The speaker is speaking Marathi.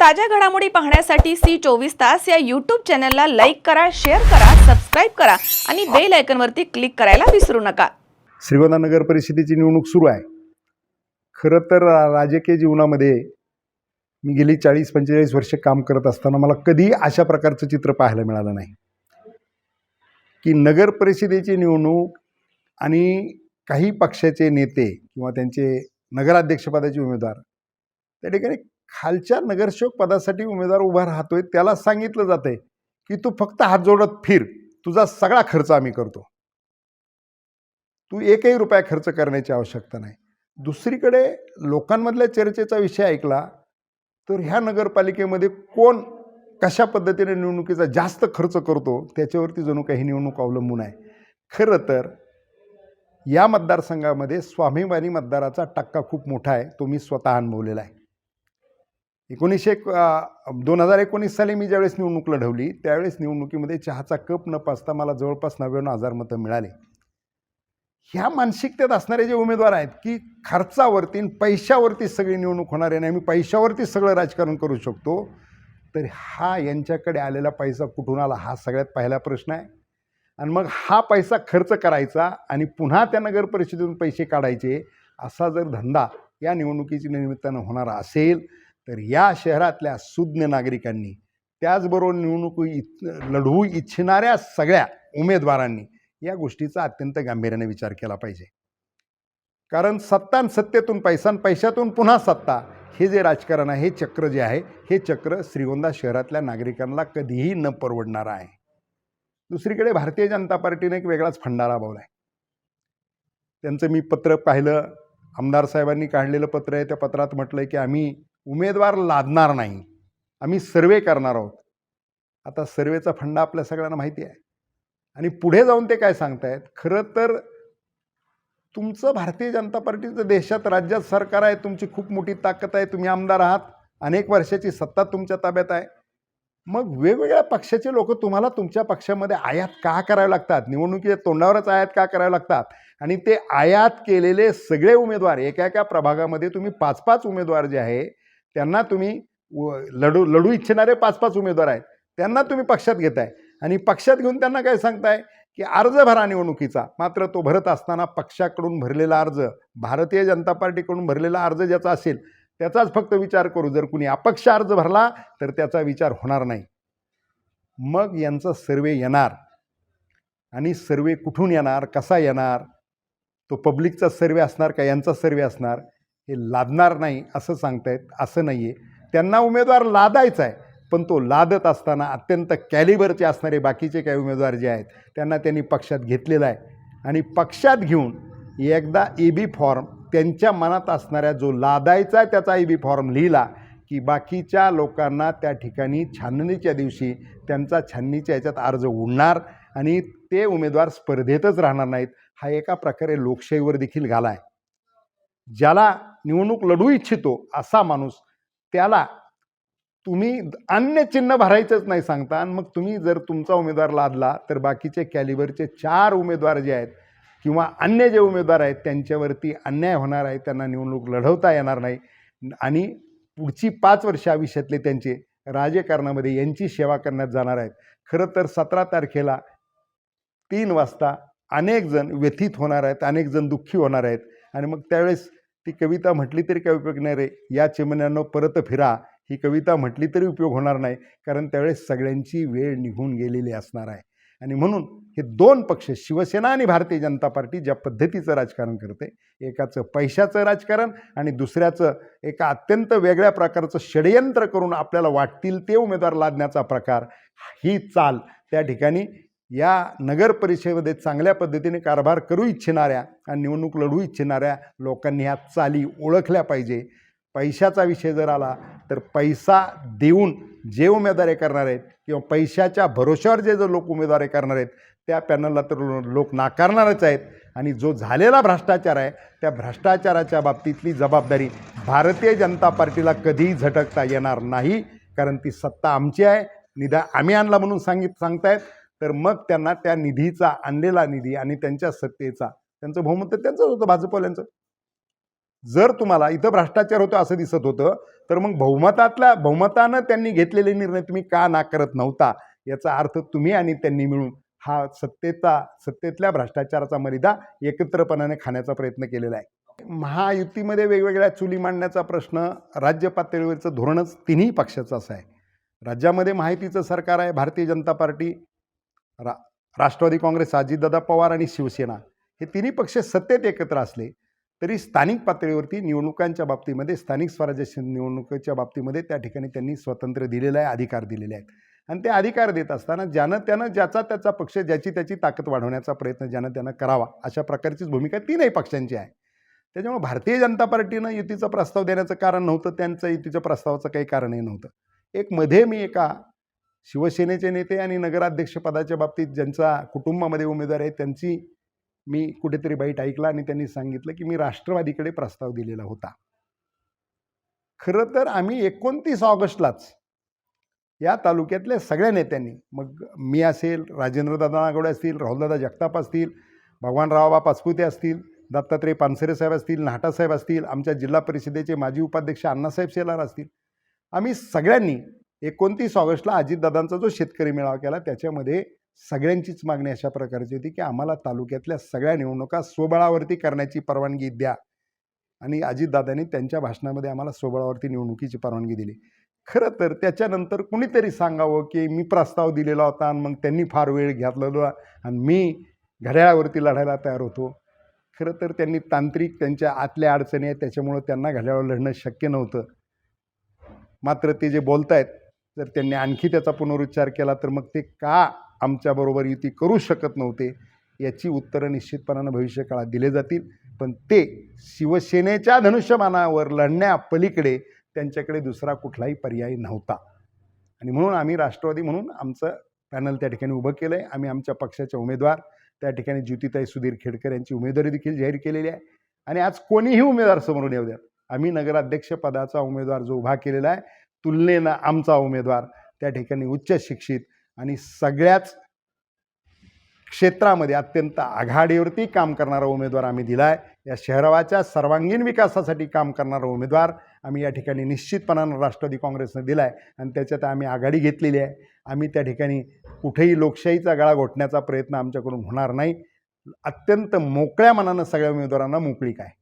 ताज्या घडामोडी पाहण्यासाठी सी चोवीस तास या यूट्यूब चॅनलला लाईक करा शेअर करा सबस्क्राईब करा आणि बेल आयकनवरती क्लिक करायला विसरू नका. श्रीगोंदा नगर परिषदेची निवडणूक सुरू आहे. खरं तर रा- राजकीय जीवनामध्ये मी गेली चाळीस पंचेचाळीस वर्ष काम करत असताना मला कधी अशा प्रकारचं चित्र पाहायला मिळालं नाही. की नगर परिषदेची निवडणूक आणि काही पक्षाचे नेते किंवा त्यांचे नगराध्यक्षपदाचे उमेदवार त्या ठिकाणी खालच्या नगरसेवक पदासाठी उमेदवार उभा राहतोय त्याला सांगितलं जातंय की तू फक्त हात जोडत फिर तुझा सगळा खर्च आम्ही करतो. तू एकही रुपया खर्च करण्याची आवश्यकता नाही. दुसरीकडे लोकांमधल्या चर्चेचा विषय ऐकला तर ह्या नगरपालिकेमध्ये कोण कशा पद्धतीने निवडणुकीचा जास्त खर्च करतो त्याच्यावरती जणू काही निवडणूक अवलंबून आहे. खरं तर या मतदारसंघामध्ये स्वाभिमानी मतदाराचा टक्का खूप मोठा आहे तो मी स्वतः अनुभवलेला आहे. एकोणीसशे दोन हजार एकोणीस साली मी ज्यावेळेस निवडणूक लढवली त्यावेळेस निवडणुकीमध्ये चहाचा कप न पाचता मला जवळपास नव्याण्णव हजार मतं मिळाले. ह्या मानसिकतेत असणारे जे उमेदवार आहेत की खर्चावरती पैशावरती सगळी निवडणूक होणार आहे आणि आम्ही पैशावरती सगळं राजकारण करू शकतो तर हा यांच्याकडे आलेला पैसा कुठून आला हा सगळ्यात पहिला प्रश्न आहे. आणि मग हा पैसा खर्च करायचा आणि पुन्हा त्या नगर परिषदेतून पैसे काढायचे असा जर धंदा या निवडणुकीच्या निमित्तानं होणारा असेल तर या शहरातल्या सुज्ञ नागरिकांनी त्याचबरोबर निवडणूक इ लढवू इच्छिणाऱ्या सगळ्या उमेदवारांनी या गोष्टीचा अत्यंत गांभीर्याने विचार केला पाहिजे. कारण सत्ता सत्तेतून पैसा पैशातून पुन्हा सत्ता हे जे राजकारण आहे हे चक्र जे आहे हे चक्र श्रीगोंदा शहरातल्या नागरिकांना कधीही न परवडणारं आहे. दुसरीकडे भारतीय जनता पार्टीने एक वेगळाच फंडा राबवला आहे त्यांचं मी पत्र पाहिलं आमदार साहेबांनी काढलेलं पत्र आहे त्या पत्रात म्हटलं आहे की आम्ही उमेदवार लादणार नाही. आम्ही सर्वे करणार आहोत. आता सर्वेचा फंडा आपल्या सगळ्यांना माहिती आहे. आणि पुढे जाऊन ते काय सांगतायत? खरं तर तुमचं भारतीय जनता पार्टीचं देशात राज्यात सरकार आहे तुमची खूप मोठी ताकद आहे तुम्ही आमदार आहात. अनेक वर्षाची सत्ता तुमच्या ताब्यात आहे. मग वेगवेगळ्या पक्षाचे लोक तुम्हाला तुमच्या पक्षामध्ये आयात का करावे लागतात? निवडणुकीच्या तोंडावरच आयात का करावे लागतात? आणि ते आयात केलेले सगळे उमेदवार एका एका प्रभागामध्ये तुम्ही पाच पाच उमेदवार जे आहे त्यांना तुम्ही व- लढू लढू इच्छिणारे पाच पाच उमेदवार आहेत. त्यांना तुम्ही पक्षात घेताय. आणि पक्षात घेऊन त्यांना काय सांगताय? की अर्ज भरा निवडणुकीचा. मात्र तो भरत असताना पक्षाकडून भरलेला अर्ज भारतीय जनता पार्टीकडून भरलेला अर्ज ज्याचा असेल त्याचाच फक्त विचार करू. जर कुणी अपक्ष अर्ज भरला तर त्याचा विचार होणार नाही. मग यांचा सर्वे येणार. आणि सर्वे कुठून येणार? कसा येणार? तो पब्लिकचा सर्वे असणार का यांचा सर्वे असणार? हे लादणार नाही असं सांगतायत असं नाही आहे त्यांना उमेदवार लादायचा आहे पण तो लादत असताना अत्यंत कॅलिबरचे असणारे बाकीचे काही उमेदवार जे आहेत त्यांना त्यांनी पक्षात घेतलेला आहे. आणि पक्षात घेऊन एकदा ए बी फॉर्म त्यांच्या मनात असणाऱ्या जो लादायचा आहे त्याचा ए बी फॉर्म लिहिला की बाकीच्या लोकांना त्या ठिकाणी छाननीच्या दिवशी त्यांचा छाननीच्या याच्यात अर्ज उडणार आणि ते उमेदवार स्पर्धेतच राहणार नाहीत. हा एका प्रकारे लोकशाहीवर देखील घाला आहे. ज्याला निवडणूक लढू इच्छितो असा माणूस त्याला तुम्ही अन्य चिन्ह भरायचंच नाही सांगता. आणि मग तुम्ही जर तुमचा उमेदवार लादला तर बाकीचे कॅलिबरचे चार उमेदवार जे आहेत किंवा अन्य जे उमेदवार आहेत त्यांच्यावरती अन्याय होणार आहे. त्यांना निवडणूक लढवता येणार नाही. आणि पुढची पाच वर्ष आयुष्यातले त्यांचे राजकारणामध्ये यांची सेवा करण्यात जाणार आहेत. खरं तर सतरा तारखेला तीन वाजता अनेक जण व्यथित होणार आहेत अनेक जण दुःखी होणार आहेत. आणि मग त्यावेळेस ती कविता म्हटली तरी काय उपयोग नाही रे. या चिमण्यांनो परत फिरा. ही कविता म्हटली तरी उपयोग होणार नाही कारण त्यावेळेस सगळ्यांची वेळ निघून गेलेली असणार आहे. आणि म्हणून हे दोन पक्ष शिवसेना आणि भारतीय जनता पार्टी ज्या पद्धतीचं राजकारण करते एकाचं पैशाचं राजकारण आणि दुसऱ्याचं एका अत्यंत वेगळ्या प्रकारचं षडयंत्र करून आपल्याला वाटतील ते उमेदवार लादण्याचा प्रकार ही चाल त्या ठिकाणी या नगर परिषदेमध्ये चांगल्या पद्धतीने कारभार करू इच्छिणाऱ्या आणि निवडणूक लढू इच्छिणाऱ्या लोकांनी ह्या चाली ओळखल्या पाहिजे. पैशाचा विषय जर आला तर पैसा देऊन जे उमेदवारी करणार आहेत किंवा पैशाच्या भरोश्यावर जे जर लोक उमेदवारी करणार आहेत त्या पॅनलला तर लोक नाकारणारच आहेत. आणि जो झालेला भ्रष्टाचार आहे त्या भ्रष्टाचाराच्या बाबतीतली जबाबदारी भारतीय जनता पार्टीला कधीही झटकता येणार नाही कारण ती सत्ता आमची आहे. निदा आम्ही आणला म्हणून सांगित सांगतायत. तर मग त्यांना त्या निधीचा आणलेला निधी आणि त्यांच्या सत्तेचा त्यांचं बहुमत त्यांचंच होतं भाजपवाल्यांचं. जर तुम्हाला इथं भ्रष्टाचार होतो असं दिसत होतं तर मग बहुमतातल्या बहुमतानं त्यांनी घेतलेले निर्णय तुम्ही का नाकारत नव्हता? याचा अर्थ तुम्ही आणि त्यांनी मिळून हा सत्तेचा सत्तेतल्या भ्रष्टाचाराचा मरिदा एकत्रपणाने खाण्याचा प्रयत्न केलेला आहे. महायुतीमध्ये वेगवेगळ्या चुली मांडण्याचा प्रश्न राज्य पातळीवरचं धोरणच तिन्ही पक्षाचं असं आहे. राज्यामध्ये माहितीचं सरकार आहे भारतीय जनता पार्टी रा राष्ट्रवादी काँग्रेस अजितदादा पवार आणि शिवसेना हे तिन्ही पक्ष सत्तेत एकत्र असले तरी स्थानिक पातळीवरती निवडणुकांच्या बाबतीमध्ये स्थानिक स्वराज्य निवडणुकीच्या बाबतीमध्ये त्या ठिकाणी त्यांनी स्वातंत्र्य दिलेलं आहे अधिकार दिलेले आहेत. आणि ते अधिकार देत असताना ज्यानं त्यानं ज्याचा त्याचा पक्ष ज्याची त्याची ताकद वाढवण्याचा प्रयत्न ज्यानं त्यानं करावा अशा प्रकारचीच भूमिका तीनही पक्षांची आहे. त्याच्यामुळे भारतीय जनता पार्टीनं युतीचा प्रस्ताव देण्याचं कारण नव्हतं त्यांचं युतीच्या प्रस्तावाचं काही कारणही नव्हतं. एक मध्ये मी एका शिवसेनेचे नेते आणि नगराध्यक्षपदाच्या बाबतीत ज्यांचा कुटुंबामध्ये उमेदवार आहे त्यांची मी कुठेतरी बाईट ऐकला आणि त्यांनी सांगितलं की मी राष्ट्रवादीकडे प्रस्ताव दिलेला होता. खरं तर आम्ही एकोणतीस ऑगस्टलाच या तालुक्यातल्या सगळ्या नेत्यांनी मग मी असेल राजेंद्रदादा नागवडे असतील राहुलदादा जगताप असतील भगवानरावबा पाचपुते असतील दत्तात्रय पानसरे साहेब असतील नाटासाहेब असतील आमच्या जिल्हा परिषदेचे माजी उपाध्यक्ष अण्णासाहेब शेलार असतील. आम्ही सगळ्यांनी एकोणतीस ऑगस्टला अजितदादांचा जो शेतकरी मेळावा केला त्याच्यामध्ये सगळ्यांचीच मागणी अशा प्रकारची होती की आम्हाला तालुक्यातल्या सगळ्या निवडणुका स्वबळावरती करण्याची परवानगी द्या. आणि अजितदादांनी त्यांच्या भाषणामध्ये आम्हाला स्वबळावरती निवडणुकीची परवानगी दिली. खरं तर त्याच्यानंतर कुणीतरी सांगावं की मी प्रस्ताव दिलेला होता आणि मग त्यांनी फार वेळ घेतलेला आणि मी घड्याळावरती लढायला तयार होतो. खरं तर त्यांनी तांत्रिक त्यांच्या आतल्या अडचणी आहेत त्याच्यामुळं त्यांना घड्याळावर लढणं शक्य नव्हतं. मात्र ते जे बोलत आहेत जर त्यांनी आणखी त्याचा पुनरुच्चार केला तर मग ते का आमच्याबरोबर युती करू शकत नव्हते? याची उत्तरं निश्चितपणानं भविष्यकाळात दिले जातील. पण ते शिवसेनेच्या धनुष्यमानावर लढण्यापलीकडे त्यांच्याकडे दुसरा कुठलाही पर्याय नव्हता. आणि म्हणून आम्ही राष्ट्रवादी म्हणून आमचं पॅनल त्या ठिकाणी उभं केलं आहे आम्ही आमच्या पक्षाचे उमेदवार त्या ठिकाणी ज्योतिताई सुधीर खेडकर यांची उमेदवारी देखील जाहीर केलेली आहे. आणि आज कोणीही उमेदवार समोरून येऊ द्या. आम्ही नगराध्यक्षपदाचा उमेदवार जो उभा केलेला आहे तुलनेनं आमचा उमेदवार त्या ठिकाणी उच्च शिक्षित आणि सगळ्याच क्षेत्रामध्ये अत्यंत आघाडीवरती काम करणारा उमेदवार आम्ही दिला आहे या शहराच्या सर्वांगीण विकासासाठी काम करणारा उमेदवार आम्ही या ठिकाणी निश्चितपणानं राष्ट्रवादी काँग्रेसनं दिला आहे आणि त्याच्यात आम्ही आघाडी घेतलेली आहे. आम्ही त्या ठिकाणी कुठेही लोकशाहीचा गळा घोटण्याचा प्रयत्न आमच्याकडून होणार नाही. अत्यंत मोकळ्या मनानं सगळ्या उमेदवारांना मोकळीक आहे